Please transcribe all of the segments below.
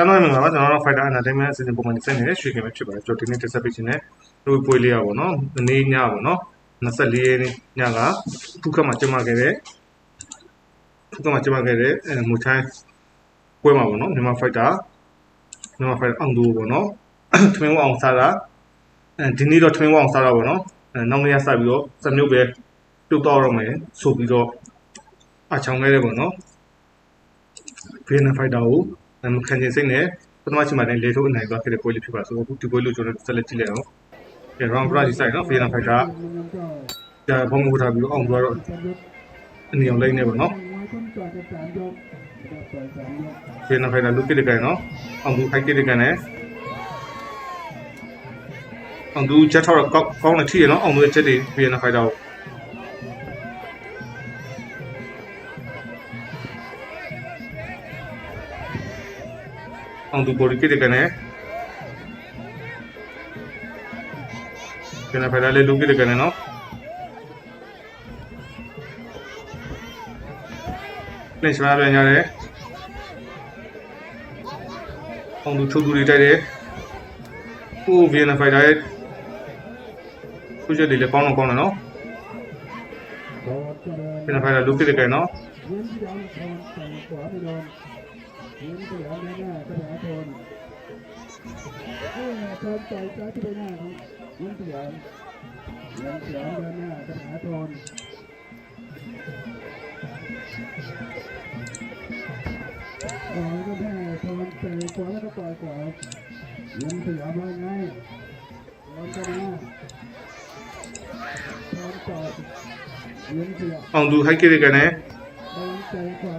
ကျွန်တော်မင်္ဂလာပါကျွန်တော်တို့ Fighter Entertainment အစီအစဉ်ပုံမှန်တင်ဆက်နေတဲ့ရွှေကင်ပဲဖြစ်ပါတယ်ကျွန်တော်ဒီနေ့တက်ဆက်ပေးခြင်းနဲ့တို့ပွဲလေးရပါတော့။ဒီနေ့ညပါတော့24ရက်နေ့ညကဖုခတ်မှာကျင်းပခဲ့တဲ့ဖုခတ်မှာကျင်းပခဲ့တဲ့အဲမူချိုင်းပွဲမှာပေါ့နော်မြန်မာ Fighter မြန်မာ Fighter အောင်သူပေါ့နော်။ထွင်းဝအောင်စားတာအဲဒီနေ့တော့ထွင်းဝအောင်စားတာပေါ့နော်။အဲနောက်နေ့ကစပြီးတော့စမြုပ်ပဲပြုတ်တော့တော့မယ်ဆိုပြီးတော့အချောင်းခဲ့တယ်ပေါ့နော်။ Vienna Fighter ကို မခံချင်စိတ်နဲ့ပထမချိန်မှာလည်းလေထုတ်အနိုင်သွားခဲ့တဲ့ပွဲလေးဖြစ်ပါဆိုတော့အခုဒီပွဲလို့ကျွန်တော်ဆက်လက်ကြည့်လိုက်အောင်။အဲ round brush ဆိုင်နော် Vienna Fighter ကဘုံမူထားပြီးတော့အောင်သွားတော့အနေအောင်လိုက်နေပါနော်။ Vienna Fighter လုတ်တဲ့ကန်နော်။အောင်သူခိုက်တဲ့ကန်နဲ့အောင်သူချက်ထောက်တော့ကောင်းကောင်းနေထိရနော်အောင်သူရဲ့ချက်တွေ Vienna Fighter ကို အောင်သူပေါ်ဒီကိတကနေကနေဖလာလေးလူကိတကနေနော်လက်ရှာပြန်ရတယ်အောင်သူချုပ်သူတွေတိုက်တယ်ဟိုဗီယနာဖိုင်တာရဲ့ဖူးချက်တွေလည်းကောင်းတော့ကောင်းတယ်နော်ဗီယနာဖိုင်တာလူကိတကနေနော် ยืนเสียแน่แน่กระแสชนเอ้ชนใจใจที่เป็นหน้าครับยืนเสียยืนเสียแน่แน่กระแสชนโอ้ก็แม่ชนใจกว่าแล้วก็ปล่อยกว่ายืนเสียมาไงล้นกันนะชนจอดยืนเสียลองดูให้กินกันนะใจขวา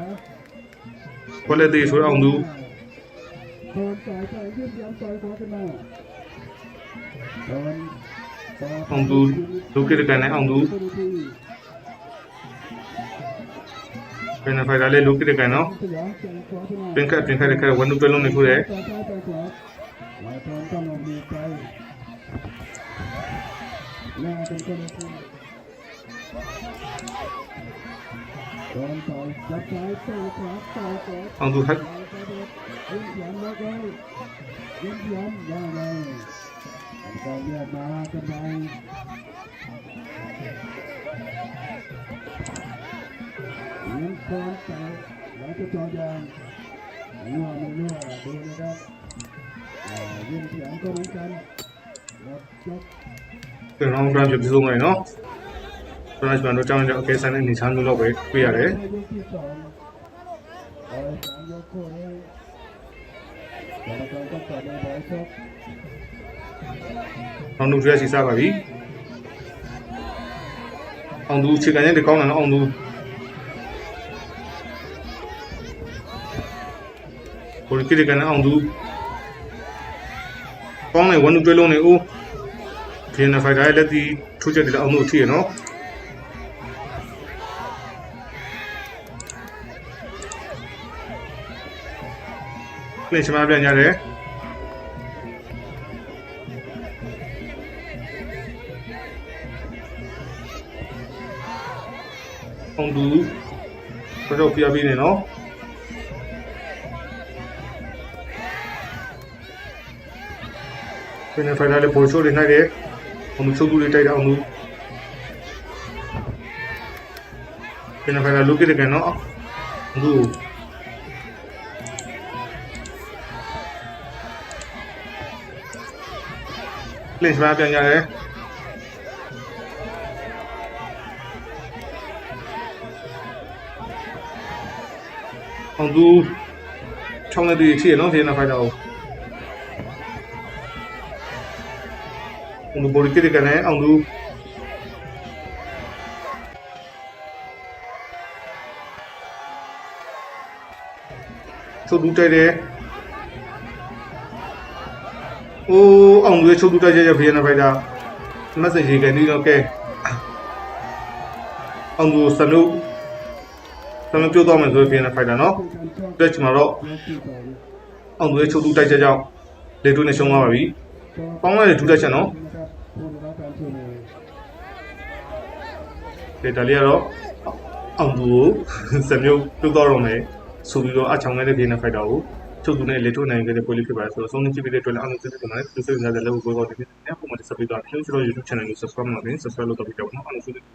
ခွက်လက်သေးဆွဲအောင်သူအောင်သူလိုကေတကန်နဲ့အောင်သူပင်ဖိုင်ကလေးလိုကေတကန်နော်ပင်ခတ်ပင်ခတ်ခတ်ဝန်နုပလုံးနေခုရဲလာတန်တန်ဒီကို Phòng du khách những con chạy đã cho cho rằng lùa một lùa đưa lên đó. nhưng thì ăn có bánh canh từ nó ra chụp dung này nó ဆိုတော့ကျွန်တော်တို့ကြောင်းကြောင်းအကဲဆန်းတဲ့အနေအထားမျိုးတော့ပဲတွေ့ရတယ်အောင်သူရရှိစားပါပြီအောင်သူခြေကန်နဲ့တကောင်းတာနော်အောင်သူကိုရီကိတကန်နဲ့အောင်သူကောင်းတဲ့ဝန်သူတွဲလုံးနေဦးဒီနဖိုက်တာရဲ့လက်တီထိုးချက်တွေလည်းအောင်သူထိရနော် လင်းချမပြန်ရတယ်အောင်သူတော်တော်ပြပေးနေနော်ဖင်နေဖိုင်နယ်ပေါ်ချိုးနေနိုင်တယ်အောင်သူချုပ်သူတွေတိုက်တာအောင်သူဖင်နေဖိုင်နယ်လုတ်ကြတယ်နော်အောင် လင်းစပါပြန်ရတယ်အောင်သူချောင်းတဲ့တည်းဖြစ်ရနော်ဒီနောက်ဖိုက်တော့အောင်သူဘော်ရီကတဲ့ကနေအောင်သူချုပ်တူတိုက်တယ် ဟိုအောင်ရွေးချုပ်တူတက်ရဲ့ဗီယန်နာဖိုက်တာ message ရေကနေတော့ကဲအောင်ကိုစနုစနုပြုတ်သွားမယ်ဆိုဗီယန်နာဖိုက်တာနော်တက်ချင်တော့အောင်ရွေးချုပ်တူတိုက်ချက်ကြောင့်လေတူနဲ့ရှုံးသွားပါပြီပေါင်းလိုက်တဲ့ဒူးတက်ချက်နော်ဒေတာလေးကတော့အောင်ကိုစနုပြုတ်သွားတော့မယ်ဆိုပြီးတော့အချောင်းခဲ့တဲ့ဗီယန်နာဖိုက်တာကို လည်းအားလုံးကျေးဇူးတင်ပါတယ်ဒီစိတ်ဝင်စားတဲ့လောက်ကိုဘောကောင်းတဲ့နေ့နဲ့ပုံမှန်တက်ဆက်ပြီးတော့ဖြင်းဆိုတော့ YouTube channel ကို subscribe လုပ်နေ subscribe လုပ်တော့ပြီးတော့နော်အားလုံးကျေးဇူး